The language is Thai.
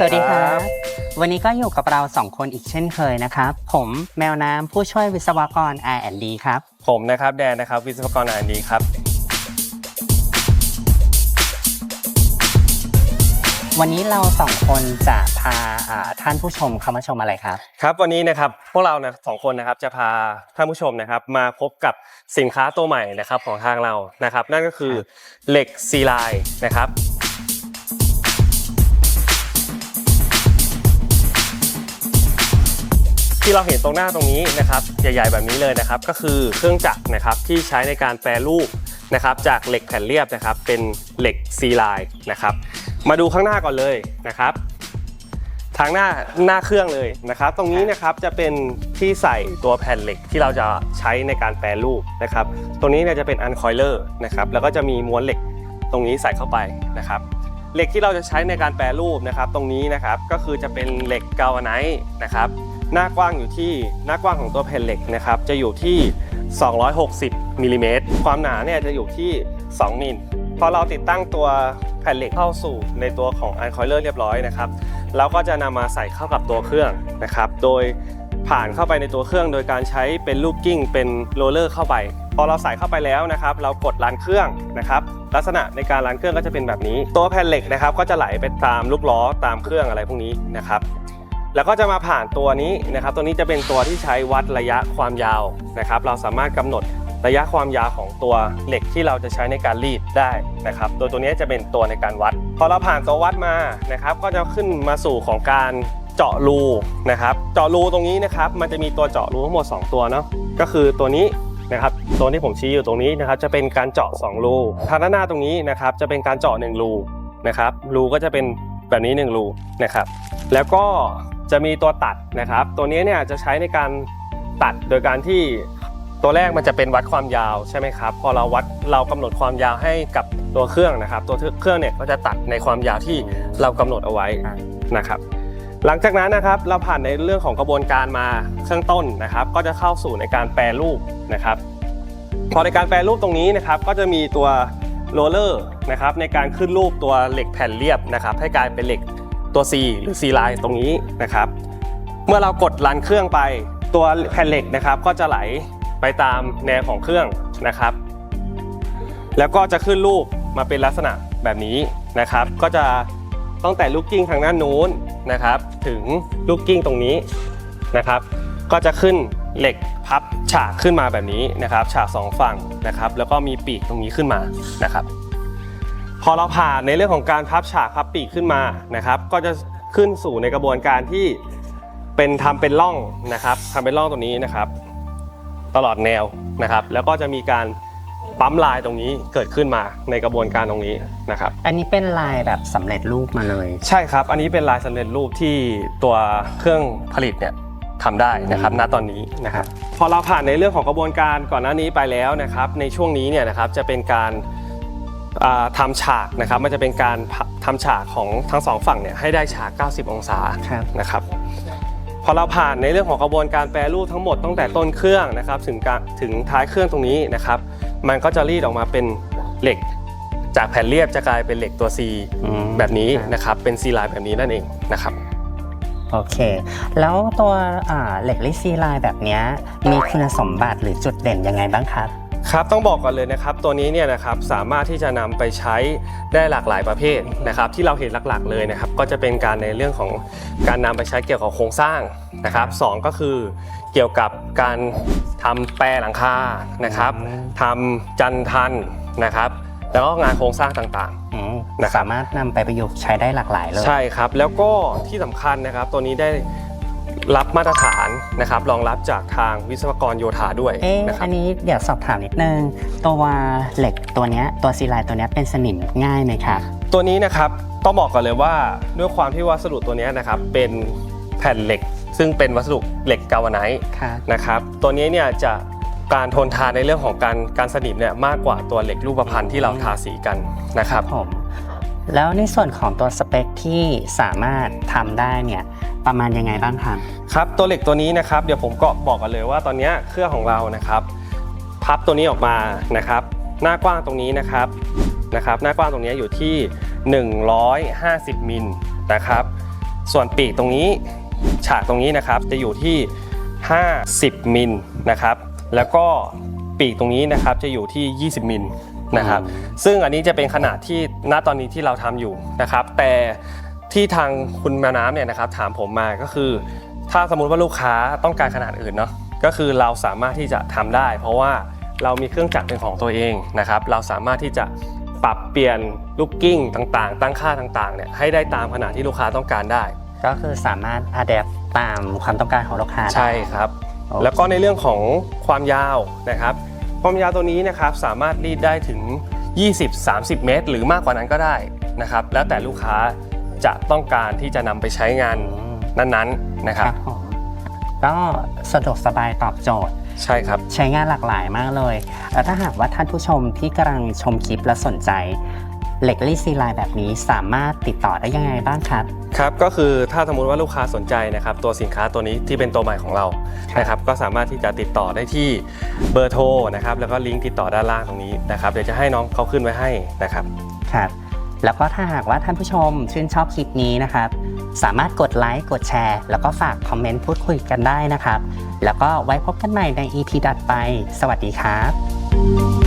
สวัสดีครับ วันนี้ก็อยู่กับเราสองคนอีกเช่นเคยนะครับ ผมแมวน้ำผู้ช่วยวิศวกร R&D ครับ ผมนะครับแดนนะครับวิศวกรอ่านดีครับ วันนี้เราสองคนจะพาอ่าท่านผู้ชมเข้ามาชมอะไรครับ ครับวันนี้นะครับพวกเรานะสองคนนะครับจะพาท่านผู้ชมนะครับ มาพบกับสินค้าตัวใหม่นะครับของทางเรานะครับ นั่นก็คือเหล็กซีไลน์นะครับ ที่เราเห็นตรงหน้าตรงนี้นะครับใหญ่ๆแบบนี้เลยนะครับ ก็คือเครื่องจักรนะครับที่ใช้ในการแปรรูปนะครับจากเหล็กแผ่นเรียบนะครับ เป็นเหล็กซีไลน์นะครับ มาดูข้างหน้าก่อนเลยนะครับ ทางหน้าหน้าเครื่องเลยนะครับ ตรงนี้นะครับจะเป็นที่ใส่ตัวแผ่นเหล็กที่เราจะใช้ในการแปรรูปนะครับ ตรงนี้เนี่ยจะเป็นอันคอยเลอร์นะครับแล้วก็จะมีม้วนเหล็กตรงนี้ใส่เข้าไปนะครับเหล็กที่เราจะใช้ในการแปรรูปนะครับ ตรงนี้นะครับก็คือจะเป็นเหล็กกาวไนท์นะครับ หน้ากว้างอยู่ที่หน้ากว้างของตัวแผ่นเหล็กนะครับจะอยู่ที่ 260มิลลิเมตรความหนาเนี่ยจะอยู่ที่ 2มิลพอเราติดตั้งตัวแผ่นเหล็กเข้าสู่ในตัวของอันคอยเลอร์เรียบร้อยนะครับเราก็จะนำมาใส่เข้ากับตัวเครื่องนะครับ โดยผ่านเข้าไปในตัวเครื่อง โดยการใช้เป็นลูกกิ้งเป็นโรลเลอร์เข้าไป พอเราใส่เข้าไปแล้วนะครับ เรากดรันเครื่องนะครับ ลักษณะในการรันเครื่องก็จะเป็นแบบนี้ ตัวแผ่นเหล็กนะครับ ก็จะไหลไปตามลูกล้อตามเครื่องอะไรพวกนี้นะครับ แล้วก็จะมาผ่านตัวนี้นะครับ ตัวนี้จะเป็นตัวที่ใช้วัดระยะความยาวนะครับ เราสามารถกำหนดระยะความยาวของตัวเหล็กที่เราจะใช้ในการรีดได้นะครับโดยตัวนี้จะเป็นตัวในการวัด พอเราผ่านตัววัดมานะครับ ก็จะขึ้นมาสู่ของการเจาะรูนะครับ เจาะรูตรงนี้นะครับ มันจะมีตัวเจาะรูทั้งหมด 2 ตัวเนาะ ก็คือตัวนี้นะครับตัวที่ผมชี้อยู่ตรงนี้นะครับจะเป็นการเจาะ2รูทางด้านหน้าตรงนี้นะครับจะเป็นการเจาะ1รูนะครับรูก็จะเป็นแบบนี้1รูนะครับ แล้วก็ จะมีตัวตัดนะครับ ตัวนี้เนี่ยจะใช้ในการตัดโดยการที่ตัวแรกมันจะเป็นวัดความยาวใช่ไหมครับ พอเราวัดเรากำหนดความยาวให้กับตัวเครื่องนะครับ ตัวเครื่องเนี่ยก็จะตัดในความยาวที่เรากำหนดเอาไว้นะครับ หลังจากนั้นนะครับเราผ่านในเรื่องของกระบวนการมาข้างต้นนะครับ ก็จะเข้าสู่ในการแปรรูปนะครับ พอในการแปรรูปตรงนี้นะครับก็จะมีตัวโรลเลอร์นะครับในการขึ้นรูปตัวเหล็กแผ่นเรียบนะครับให้กลายเป็นเหล็ก ตัว C หรือ C line ตรงนี้นะครับ เมื่อเรากดรันเครื่องไปตัวแผ่นเหล็กนะครับ ก็จะไหลไปตามแนวของเครื่องนะครับ แล้วก็จะขึ้นรูปมาเป็นลักษณะแบบนี้นะครับ ก็จะตั้งแต่ลูกกิ้งทางด้านนู้นนะครับ ถึงลูกกิ้งตรงนี้นะครับ ก็จะขึ้นเหล็กพับฉากขึ้นมาแบบนี้นะครับ ฉากสองฝั่งนะครับ แล้วก็มีปีกตรงนี้ขึ้นมานะครับ อเราผ่านในเรื่องของการพับฉากพับปีกขึ้นมานะครับ ก็จะขึ้นสู่ในกระบวนการที่เป็นทำเป็นร่องนะครับทำเป็นร่องตรงนี้นะครับ ตลอดแนวนะครับ แล้วก็จะมีการปั๊มลายตรงนี้เกิดขึ้นมาในกระบวนการตรงนี้นะครับ อันนี้เป็นลายแบบสำเร็จรูปมาเลย ใช่ครับ อันนี้เป็นลายสำเร็จรูปที่ตัวเครื่องผลิตเนี่ยทำได้นะครับณตอนนี้นะครับพอเราผ่านในเรื่องของกระบวนการก่อนหน้านี้ไปแล้วนะครับ ในช่วงนี้เนี่ยนะครับจะเป็นการอ่า ทำฉากนะครับมันจะเป็นการทำฉากของทั้งสองฝั่งเนี่ยให้ได้ฉาก 90 องศาครับนะครับพอเราผ่านในเรื่องของกระบวนการแปรรูปทั้งหมดตั้งแต่ต้นเครื่องนะครับถึงการถึงท้ายเครื่องตรงนี้นะครับมันก็จะรีดออกมาเป็นเหล็ก จากแผ่นเรียบจะกลายเป็นเหล็กตัว C อืมแบบนี้ครับนะครับเป็น C ลายแบบนี้นั่นเองนะครับโอเค แล้วตัวอ่าเหล็กลิซีลายแบบเนี้ยมีคุณสมบัติหรือจุดเด่นยังไงบ้างครับ ครับต้องบอกก่อนเลยนะครับตัวนี้เนี่ยนะครับสามารถที่จะนำไปใช้ได้หลากหลายประเภทนะครับที่เราเห็นหลักๆเลยนะครับก็จะเป็นการในเรื่องของการนำไปใช้เกี่ยวกับโครงสร้างนะครับสองก็คือเกี่ยวกับการทำแปรหลังคานะครับอืมทำจันทันนะครับแล้วก็งานโครงสร้างต่างอืมนะครับสามารถนำไปประยุกต์ใช้ได้หลากหลายเลยๆใช่ครับแล้วก็ที่สำคัญนะครับตัวนี้ได้ รับมาตรฐานนะครับรองรับจากทางวิศวกรโยธาด้วยเอ๊ะนะครัอับนนี้เดี๋ยวสอบถามนิดนึง ตัวเหล็กตัวเนี้ยตัวซีไลน์ตัวเนี้ยเป็นสนิมง่ายไหมครับตัวนี้นะครับต้องบอกก่อนเลยว่าด้วยความที่วัสดุตัวเนี้ยนะครับเป็นแผ่นเหล็ก ซึ่งเป็นวัสดุเหล็กกาวาไนท์ครับนะครับตัวนี้เนี่ยจะการทนทานในเรื่องของการการสนิมเนี่ยมากกว่าตัวเหล็กรูปพรรณที่เราทาสีกันนะครับ ผม แล้วในส่วนของตัวสเปคที่สามารถทำได้เนี่ย ประมาณยังไงบ้างครับ ครับตัวเหล็กตัวนี้นะครับเดี๋ยวผมก็บอกกันเลยว่าตอนเนี้ยเครื่องของเรานะครับ พับตัวนี้ออกมานะครับ หน้ากว้างตรงนี้นะครับนะครับ หน้ากว้างตรงนี้อยู่ที่ 150มิลนะครับ ส่วนปีกตรงนี้ฉากตรงนี้นะครับจะอยู่ที่ 50มิลนะครับ แล้วก็ปีกตรงนี้นะครับจะอยู่ที่ 20มิลนะครับ ซึ่งอันนี้จะเป็นขนาดที่ณตอนนี้ที่เราทำอยู่นะครับ แต่ ที่ทางคุณแมวน้ำเนี่ยนะครับถามผมมาก็คือ ถ้าสมมุติว่าลูกค้าต้องการขนาดอื่นเนาะก็คือเราสามารถที่จะทำได้ เพราะว่าเรามีเครื่องจักรเป็นของตัวเองนะครับ เราสามารถที่จะปรับเปลี่ยนลูกกิ้งต่างๆ ตั้งค่าต่างๆเนี่ยให้ได้ตามขนาดที่ลูกค้าต้องการได้ ก็คือสามารถอัดแอปตามความต้องการของลูกค้าได้ใช่ครับโอเคแล้วก็ในเรื่องของความยาวนะครับ ความยาวตัวนี้นะครับสามารถรีดได้ถึง 20-30 เมตร หรือมากกว่านั้นก็ได้นะครับ แล้วแต่ลูกค้า จะต้องการที่จะนำไปใช้งานอืมนั้นๆนะคครัรับบผมก็สะดวกสบายตอบโจทย์ ใช่ครับ ใช้งานหลากหลายมากเลยแล้วถ้าหากว่าท่านผู้ชมที่กำลังชมคลิปและสนใจเหล็กลี่ซีไลน์แบบนี้สามารถติดต่อได้ยังไงบ้างครับ ครับก็คือถ้าสมมุติว่าลูกค้าสนใจนะครับตัวสินค้าตัวนี้ที่เป็นตัวใหม่ของเราครับนะครับก็สามารถที่จะติดต่อได้ที่เบอร์โทรนะครับแล้วก็ลิงก์ติดต่อด้านล่างตรงนี้นะครับเดี๋ยวจะให้น้องเขาขึ้นไว้ให้นะครับ ครับ แล้วก็ถ้าหากว่าท่านผู้ชมชื่นชอบคลิปนี้นะครับ สามารถกดไลค์กดแชร์ แล้วก็ฝากคอมเมนต์พูดคุยกันได้นะครับ แล้วก็ไว้พบกันใหม่ใน EP ถัดไป สวัสดีครับ